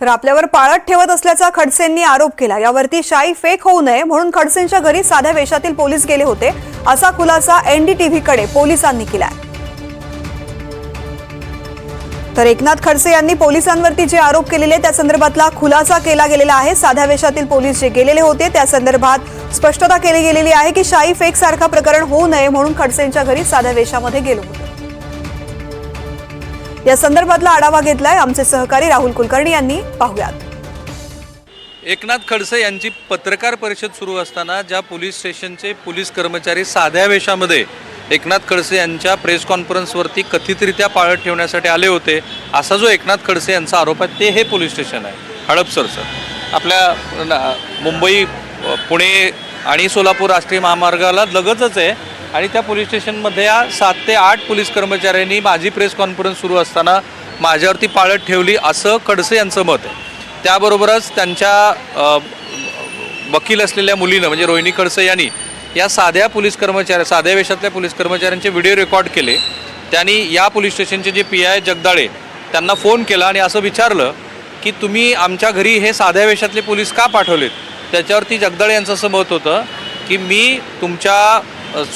तर आपल्यावर पाळत ठेवत असल्याचा खडसेंनी आरोप केला. यावरती शाई फेक होऊ नये म्हणून खडसेंच्या घरी साध्या वेशातील पोलीस गेले होते असा खुलासा एनडीटीव्हीकडे पोलिसांनी केलाय. तर एकनाथ खडसे यांनी पोलिसांवरती जे आरोप केलेले त्या संदर्भातला खुलासा केला गेलेला आहे. साध्या वेशातील पोलीस जे गेलेले होते त्या संदर्भात स्पष्टता केली गेलेली आहे की शाई फेक सारखा प्रकरण होऊ नये म्हणून खडसेंच्या घरी साध्या वेशामध्ये गेलो होतो. या संदर्भातला आढावा घेतलाय आमचे सहकारी राहुल कुलकर्णी यांनी. पाहुयात. एकनाथ खडसे यांची पत्रकार परिषद सुरू असताना ज्या पोलीस स्टेशनचे पोलीस कर्मचारी साध्या वेशामध्ये एकनाथ खडसे यांच्या प्रेस कॉन्फरन्सवरती कथितरित्या पाळत ठेवण्यासाठी आले होते असा जो एकनाथ खडसे यांचा आरोप आहे ते हे पोलीस स्टेशन आहे. हडपसरचं आपल्या मुंबई पुणे आणि सोलापूर राष्ट्रीय महामार्गाला लगतच आहे. आणि त्या पोलीस स्टेशनमध्ये या सात ते आठ पोलीस कर्मचाऱ्यांनी माझी प्रेस कॉन्फरन्स सुरू असताना माझ्यावरती पाळत ठेवली असं खडसे यांचं मत आहे. त्याबरोबरच त्यांच्या वकील असलेल्या मुलीनं म्हणजे रोहिणी खडसे यांनी या साध्या पोलीस कर्मचारी साध्या वेशातल्या पोलीस कर्मचाऱ्यांचे व्हिडिओ रेकॉर्ड केले. त्यांनी या पोलीस स्टेशनचे जे पी आय जगदाळे त्यांना फोन केला आणि असं विचारलं की तुम्ही आमच्या घरी हे साध्या वेशातले पोलीस का पाठवलेत? त्याच्यावरती जगदाळे यांचं असं मत होतं की मी तुमच्या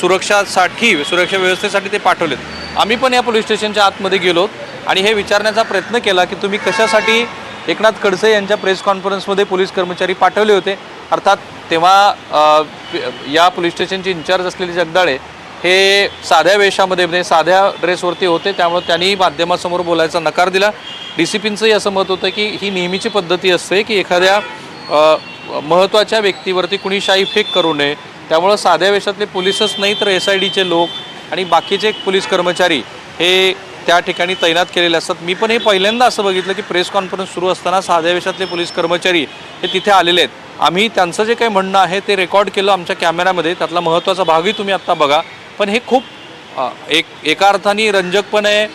सुरक्षासाठी सुरक्षा व्यवस्थेसाठी ते पाठवलेत. आम्ही पण या पोलीस स्टेशनच्या आतमध्ये गेलो आणि हे विचारण्याचा प्रयत्न केला की तुम्ही कशासाठी एकनाथ खडसे यांच्या प्रेस कॉन्फरन्समध्ये पोलीस कर्मचारी पाठवले होते? अर्थात तेव्हा या पोलीस स्टेशनचे इन्चार्ज असलेले जगदाळे हे साध्या वेशामध्ये म्हणजे साध्या ड्रेसवरती होते. त्यामुळे त्यांनी माध्यमासमोर बोलायचा नकार दिला. डी सी पींचंही असं मत होतं की ही नेहमीची पद्धती असते की एखाद्या महत्त्वाच्या व्यक्तीवरती कुणी शाही फेक करू नये. त्यामुळं साध्या वेशातले पोलीसच नाही तर एस आय डीचे लोक आणि बाकीचे पोलीस कर्मचारी हे त्या ठिकाणी तैनात केलेले असतात. मी पण हे पहिल्यांदा असं बघितलं की प्रेस कॉन्फरन्स सुरू असताना साध्या वेशातले पोलीस कर्मचारी हे तिथे आलेले आहेत. आम्ही त्यांचं जे काही म्हणणं आहे ते रेकॉर्ड केलं आमच्या कॅमेऱ्यामध्ये. त्यातला महत्त्वाचा भागही तुम्ही आत्ता बघा. पण हे खूप एक एका अर्थाने रंजक पण आहे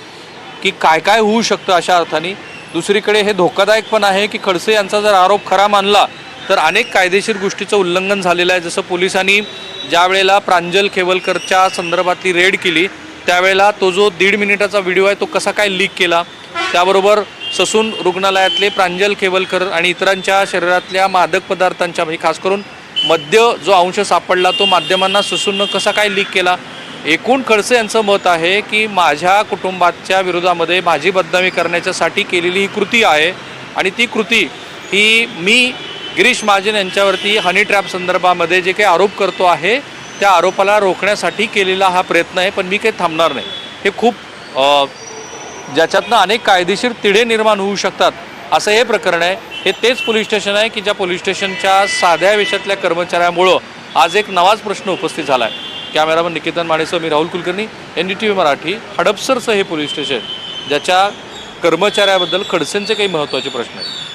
की काय काय होऊ शकतं अशा अर्थाने. दुसरीकडे हे धोकादायक पण आहे की खडसे यांचा जर आरोप खरा मानला तर अनेक कायदेशीर गोष्टीचं उल्लंघन झालेलं आहे. जसं पोलिसांनी ज्या वेळेला प्रांजल खेवलकरच्या संदर्भातली रेड केली त्यावेळेला तो जो दीड मिनिटाचा व्हिडिओ आहे तो कसा काय लीक केला त्याबरोबर ससून रुग्णालयातले प्रांजल खेवलकर आणि इतरांच्या शरीरातल्या मादक पदार्थांच्या म्हणजे खास करून मद्य जो अंश सापडला तो माध्यमांना ससूननं कसा काय लीक केला? एकूण खडसे यांचं मत आहे की माझ्या कुटुंबाच्या विरोधामध्ये माझी बदनामी करण्याच्यासाठी केलेली ही कृती आहे आणि ती कृती ही मी गिरीश महाजन यांच्यावरती हनी ट्रॅप संदर्भामध्ये जे काही आरोप करतो आहे त्या आरोपाला रोखण्यासाठी केलेला हा प्रयत्न आहे पण मी काही थांबणार नाही. हे खूप ज्याच्यातनं अनेक कायदेशीर तिढे निर्माण होऊ शकतात असं हे प्रकरण आहे. हे तेच पोलीस स्टेशन आहे की ज्या पोलीस स्टेशनच्या साध्या वेशातल्या कर्मचाऱ्यामुळं आज एक नवाच प्रश्न उपस्थित झाला आहे कॅमेरामन निकेतन माणेसह मी Rahul Kulkarni N D T V Marathi हडपसरचं हे पोलीस स्टेशन ज्याच्या कर्मचाऱ्याबद्दल खडसेंचे काही महत्त्वाचे प्रश्न आहेत.